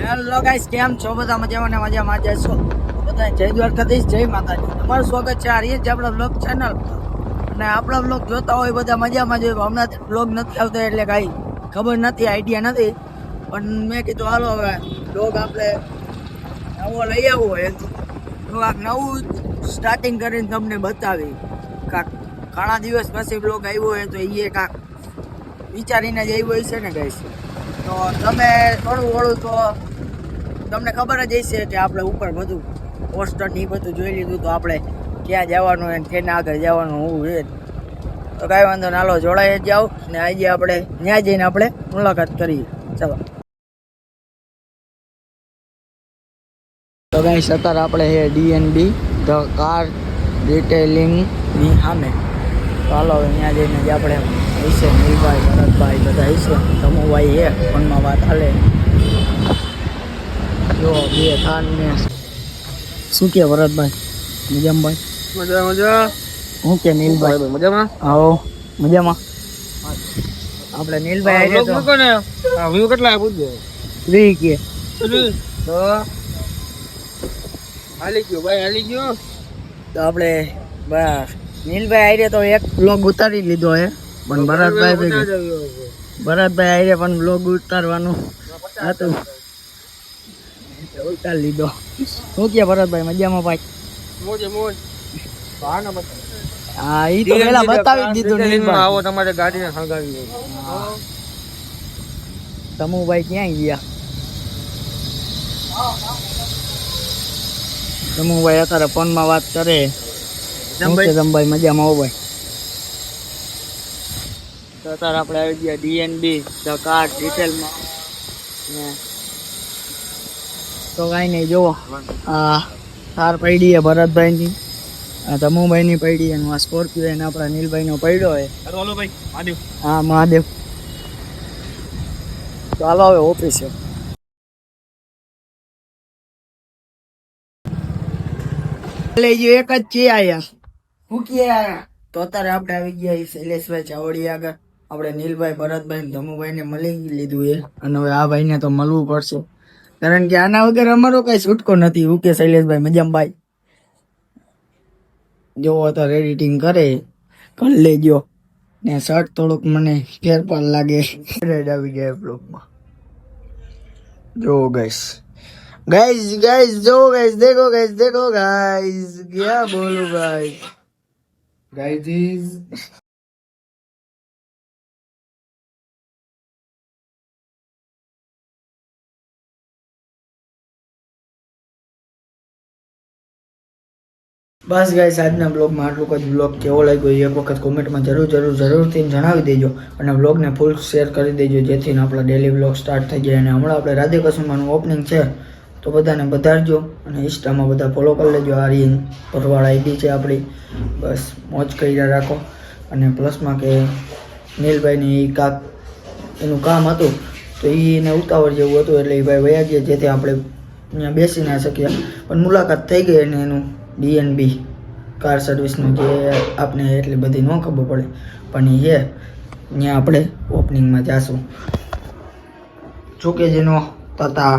Hello guys કેમ છો? બધા મજામાં ને મજામાં છો? બધા જય દ્વારકાધીશ, જય માતાજી. તમારું સ્વાગત છે આ રીત આપણા બ્લોગ ચેનલ અને આપણા બ્લોગ જોતા હોય બધા મજામાં જોઈએ હમણાં બ્લોગ નથી આવતો એટલે કાંઈ ખબર નથી આઈડિયા નથી. પણ મેં કીધું, હાલો હવે બ્લોગ આપણે નવો લઈ આવવો હોય કાંક નવું સ્ટાર્ટિંગ કરીને તમને બતાવી. કાંક ઘણા દિવસ પછી બ્લોગ આવ્યો હોય તો એ કાંક વિચારીને જ આવ્યો છે ને ગાઈશ તો તમે થોડું ઓળું તો તમને ખબર જ હશે કે આપણે ઉપર બધું પોસ્ટર ને એ બધું જોઈ લીધું તો આપણે ક્યાં જવાનું એને કેના આગળ જવાનું હું છે તો કાંઈ વાંધો ના હાલો, જોડાઈ જ જાઓ ને આજે આપણે ત્યાં જઈને આપણે મુલાકાત કરીએ. ચલો. તો કાંઈ સતર આપણે છે ડીએનબી ધ કાર રિટેલિંગની સામે. ચાલો હવે ત્યાં જઈને જ આપણે હશે, નીલભાઈ, ભરતભાઈ, બધા હશે સમૂહભાઈ હે, ફોનમાં વાત હાલે. જો બે થાન ને શું કે ભરતભાઈ મજામાં મજા મજા. હું કે નીલભાઈ? મજામાં? આવો મજામાં. આપણે નીલભાઈ આવી આવ્યા મૂકો ને. આ વ્યૂ કેટલા આપું દે ત્રી કે. તો હાલી ગયો ભાઈ હાલી ગયો. તો આપણે બસ નીલભાઈ આઈરે તો એક બ્લોગ ઉતારી લીધો હે. પણ ભરતભાઈ ભરતભાઈ આઈરે પણ બ્લોગ ઉતારવાનું હતું. ઉતારી લીધો શું કે ભરતભાઈ મજામાં ભાઈ? મોજે મોજ. હા ઈ તો પેલા બતાવી દીધું નીલભાઈ આવો તમારે ગાડીને હંગાવી સમૂહભાઈ ક્યાં ગયા? સમૂહભાઈ અત્યારે ફોનમાં વાત કરે. સમભાઈ મજામાં હો ભાઈ? તો અત્યારે આપણે આવી ગયા ડીએનબી ધ કાર્ડ ડિટેલમાં ને તો કાંઈ નહીં જુઓ. આ થાર પડી છે ભરતભાઈની. આ તમુભાઈની પડી અને આ સ્કોર્પિયો એને આપણા નીલભાઈનો પડ્યો આદ્યો હા મહાદેવ. તો હાલો હવે ઓફિસે લઈ ગયો એક જ છે આયા હું કે આયા તો અત્યારે આપણે આવી ગયા શૈલેષભાઈ ચાવડી આગળ. આપણે નીલભાઈ ભરતભાઈ ને ધમુભાઈ ને મળી લીધું એ અને હવે આ ભાઈને તો મળવું પડશે. કારણ કે આના વગર અમારો કઈ છૂટકો નથી. ઉકે શૈલેષભાઈ મજામભાઈ. જોવો તો એડિટિંગ કરે. કર લેજો ને શર્ટ થોડુંક મને ફેરફાર લાગે રેડ આવી ગયા બ્લોગમાં જો ગાઈસ ગાઈસ ગાઈસ જો ગાઈસ દેખો ગાઈસ દેખો ગાઈસ ક્યાં બોલું ગાઈસ ગાઈઝ બસ ગાઈસ આજના બ્લોગમાં આટલું જ. બ્લોગ કેવો લાગ્યો એક વખત કોમેન્ટમાં જરૂર જરૂર, જરૂરથી જણાવી દેજો. અને બ્લોગને ફૂલ શેર કરી દેજો જેથી આપણા ડેલી બ્લોગ સ્ટાર્ટ થઈ જાય. અને હમણાં આપણે રાધે કસુમાનું ઓપનિંગ છે. તો બધાને વધારજો અને ઇન્સ્ટામાં બધા ફોલો કરી લેજો. આ રીન ભરવાડ આઈડી છે આપણી. બસ, મોજ કર્યા રાખો. અને પ્લસમાં કે નીલભાઈની કાક, એનું કામ હતું, તો એને ઉતાવળ જેવું હતું એટલે એ ભાઈ વયા ગયા, જેથી આપણે અહીંયા બેસી ના શક્યા. પણ મુલાકાત થઈ ગઈ અને એનું ડીએનબી કાર સર્વિસનું જે આપને એટલી બધી ન ખબર પડે. પણ એ ત્યાં આપણે ઓપનિંગમાં જાશું. જોકે જેનો તથા